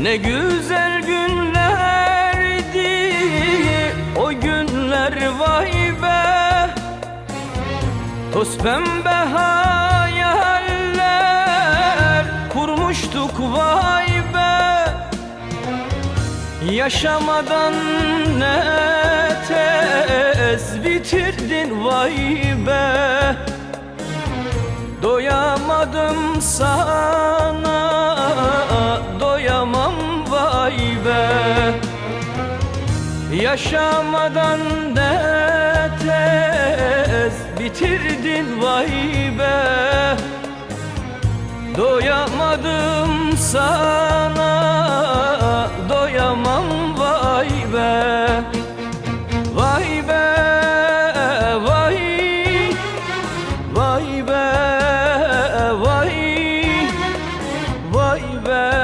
Ne güzel günlerdi o günler vay be. Toz pembe hayaller kurmuştuk vay be. Yaşamadan ne tez bitirdin vay be. Doyamadım sana Yaşamadan da tez bitirdin vay be. Doyamadım sana doyamam vay be. Vay be vay Vay be vay. Vay be.